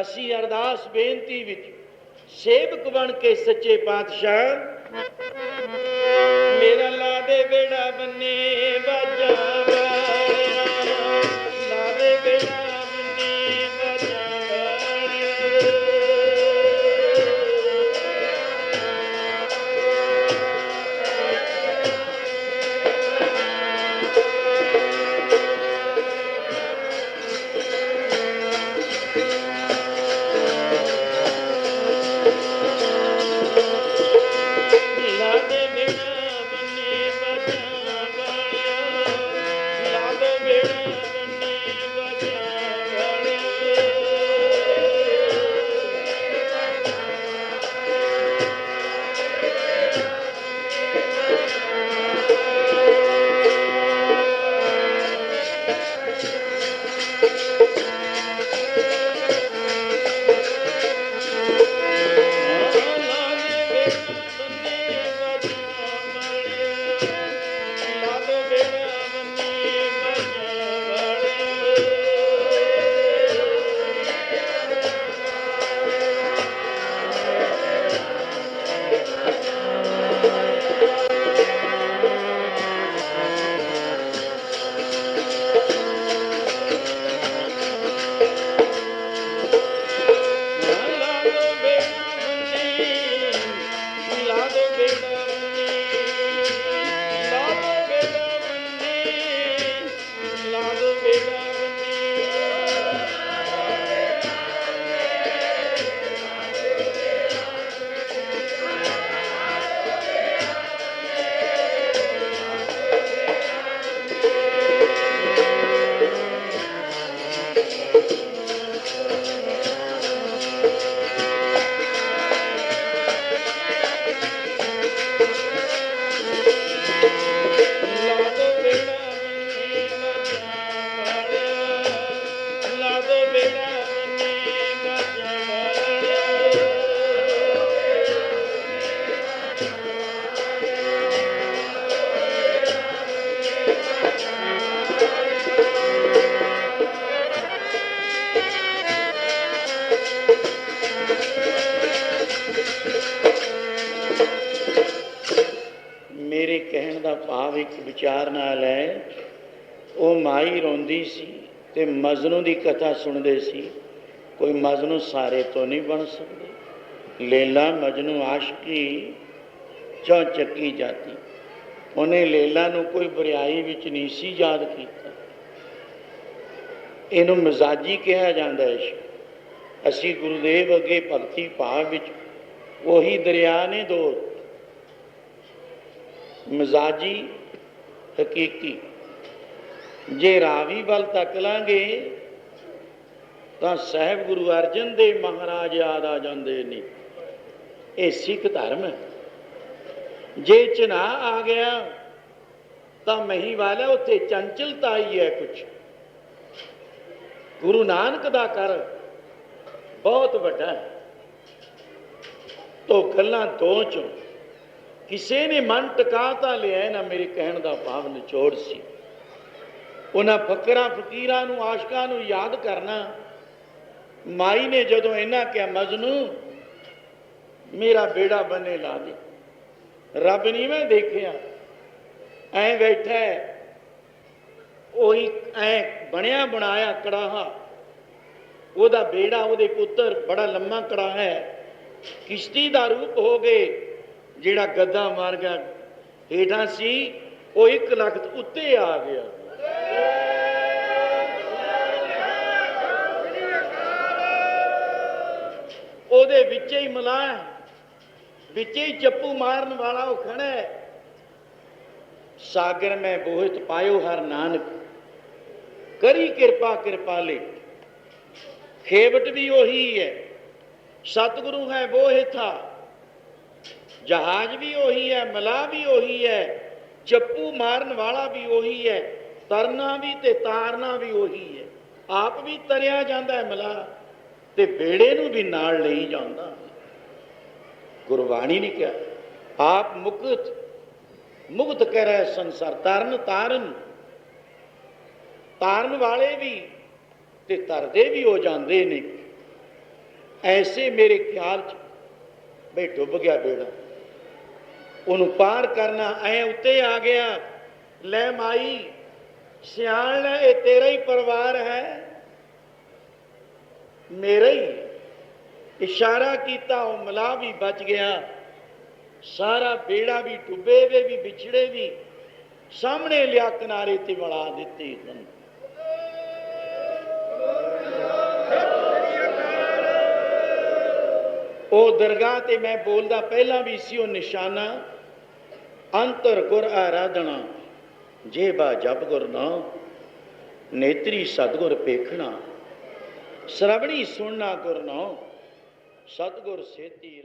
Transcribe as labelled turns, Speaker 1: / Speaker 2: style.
Speaker 1: ਅਸੀਂ ਅਰਦਾਸ ਬੇਨਤੀ ਵਿੱਚ ਸੇਵਕ ਬਣ ਕੇ ਸੱਚੇ ਪਾਤਸ਼ਾਹ। ਮੇਰਾ ਲਾ ਦੇ ਬੇੜਾ ਬੰਨੇ ਬਾਜਾ Thank you. ਕਹਿਣ ਭਾਵ ਇੱਕ ਵਿਚਾਰ ਨਾਲ ਹੈ, ਉਹ ਮਾਈ ਰੋਂਦੀ ਸੀ ਤੇ ਮਜਨੂ ਦੀ ਕਥਾ ਸੁਣਦੇ ਸੀ। ਕੋਈ ਮਜਨੂ ਸਾਰੇ ਤੋਂ ਨਹੀਂ ਬਣ ਸਕਦੇ। ਲੇਲਾ ਮਜਨੂ ਆਸ਼ਕੀ ਚੌ ਚੱਕੀ ਜਾਤੀ। ਉਹਨੇ ਲੇਲਾ ਨੂੰ ਕੋਈ ਬਰਿਆਈ ਵਿੱਚ ਨਹੀਂ ਸੀ ਯਾਦ ਕੀਤਾ। ਇਹਨੂੰ ਮਜ਼ਾਜੀ ਕਿਹਾ ਜਾਂਦਾ ਹੈ। ਇਸ਼ਕ। ਅਸੀਂ ਗੁਰੂਦੇਵ ਅੱਗੇ ਭਗਤੀ ਭਾਵ ਵਿੱਚ ਉਹੀ ਦਰਿਆ ਨੇ ਦੋ ਮਜ਼ਾਜੀ ਹਕੀਕੀ। ਜੇ ਰਾਵੀ ਵੱਲ ਤੱਕ ਲਾਂਗੇ, ਤਾਂ ਸਹਿਬ ਗੁਰੂ ਅਰਜਨ ਦੇਵ ਮਹਾਰਾਜ ਯਾਦ ਆ ਜਾਂਦੇ ਨੇ। ਇਹ ਸਿੱਖ ਧਰਮ ਹੈ। ਜੇ ਚਨਾ ਆ ਗਿਆ, ਤਾਂ ਮਹੀ ਵਾਲਾ ਉੱਥੇ ਚੰਚਲਤਾ ਹੀ ਹੈ ਕੁਛ। ਗੁਰੂ ਨਾਨਕ ਦਾ ਕਰ ਬਹੁਤ ਵੱਡਾ ਹੈ। ਤੋ ਗੱਲਾਂ ਦੋ ਚੋਂ ਕਿਸੇ ਨੇ ਮਨ ਟਿਕਾ ਤਾਂ ਲਿਆ ਨਾ ਮੇਰੇ ਕਹਿਣ ਦਾ ਭਾਵ ਨਿਚੋੜ ਸੀ। ਉਹਨਾਂ ਫਕਰਾਂ, ਫਕੀਰਾਂ ਨੂੰ, ਆਸ਼ਕਾਂ ਨੂੰ ਯਾਦ ਕਰਨਾ, ਮਾਈ ਨੇ ਜਦੋਂ ਇਹਨਾਂ ਕਿਹਾ, ਮਜਨੂ, ਮੇਰਾ ਬੇੜਾ ਬਨੇ ਲਾ ਦੇ। ਰੱਬ ਨਹੀਂ ਮੈਂ ਦੇਖਿਆ। ਐ ਬੈਠਾ ਉਹੀ ਐ ਬਣਿਆ ਬਣਾਇਆ ਕੜਾਹਾ। ਉਹਦਾ ਬੇੜਾ, ਉਹਦੇ ਪੁੱਤਰ ਬੜਾ ਲੰਮਾ ਕੜਾ ਹੈ। ਕਿਸ਼ਤੀ ਦਾ ਰੂਪ ਹੋ ਗਏ। ਜਿਹੜਾ ਗੱਦਾ ਮਾਰ ਗਿਆ, ਹੇਠਾਂ ਸੀ, ਉਹ ਇੱਕ ਲੱਖ ਉੱਤੇ ਆ ਗਿਆ। ਉਹਦੇ ਵਿੱਚ ਹੀ ਮਲਾਹ ਵਿੱਚ ਹੀ ਚੱਪੂ ਮਾਰਨ ਵਾਲਾ ਉਹ ਖੜਾ ਹੈ। ਸਾਗਰ ਮੈਂ ਬੋਹਿਤ ਪਾਇਓ ਹਰ ਨਾਨਕ, ਕਰੀ ਕਿਰਪਾ ਕਿਰਪਾ ਕਿਰਪਾਲੇ। ਖੇਵਟ ਵੀ ਉਹੀ ਹੈ, ਸਤਿਗੁਰੂ ਹੈ ਬੋਹਿਥਾ। ਜਹਾਜ਼ ਵੀ ਉਹੀ ਹੈ ਮਲਾ ਵੀ ਉਹੀ ਹੈ, ਚੱਪੂ ਮਾਰਨ ਵਾਲਾ ਵੀ ਉਹੀ ਹੈ, ਤਰਨਾ ਵੀ ਤੇ ਤਾਰਨਾ ਵੀ ਉਹੀ ਹੈ। ਆਪ ਵੀ ਤਰਿਆ ਜਾਂਦਾ ਹੈ ਮਲਾ ਤੇ ਬੇੜੇ ਨੂੰ ਵੀ ਨਾਲ ਲਈ ਜਾਂਦਾ। ਗੁਰਬਾਣੀ ਨੇ ਕਿਹਾ, ਆਪ ਮੁਕਤ ਮੁਕਤ ਕਰੈ ਸੰਸਾਰ, ਤਰਨ ਤਾਰਨ। ਤਾਰਨ ਵਾਲੇ ਵੀ ਤੇ ਤਰਦੇ ਵੀ ਹੋ ਜਾਂਦੇ ਨੇ। ਐਸੇ ਮੇਰੇ ਖਿਆਲ ਚ ਬਈ ਡੁੱਬ ਗਿਆ ਬੇੜਾ ਉਹਨੂੰ ਪਾਰ ਕਰਨਾ, ਐ ਉੱਤੇ ਆ ਗਿਆ। ਲੈ ਮਾਈ ਸਿਆਣ ਲੈ ਇਹ ਤੇਰਾ ਹੀ ਪਰਿਵਾਰ ਹੈ। ਮੇਰਾ ਹੀ ਇਸ਼ਾਰਾ ਕੀਤਾ, ਉਹ ਮਲਾ ਵੀ ਬਚ ਗਿਆ। ਸਾਰਾ ਬੇੜਾ ਵੀ, ਡੁੱਬੇ ਵੇ ਵੀ, ਵਿਛੜੇ ਵੀ, ਸਾਹਮਣੇ ਲਿਆ, ਕਿਨਾਰੇ ਤੇ ਵੜਾ ਦਿੱਤੇ ਹਨ ਉਹ ਦਰਗਾਹ ਤੇ ਮੈਂ ਬੋਲਦਾ ਪਹਿਲਾਂ ਵੀ ਸੀ ਉਹ ਨਿਸ਼ਾਨਾ, ਅੰਤਰ ਗੁਰ ਆਰਾਧਨਾ, ਜੇਬਾ ਜਪ ਗੁਰ ਨਾ, ਨੇਤਰੀ ਸਤਗੁਰ ਪੇਖਣਾ, ਸ਼ਰਵਣੀ ਸੁਣਨਾ ਗੁਰ ਨਾ, ਸਤਗੁਰ ਸੇਤੀ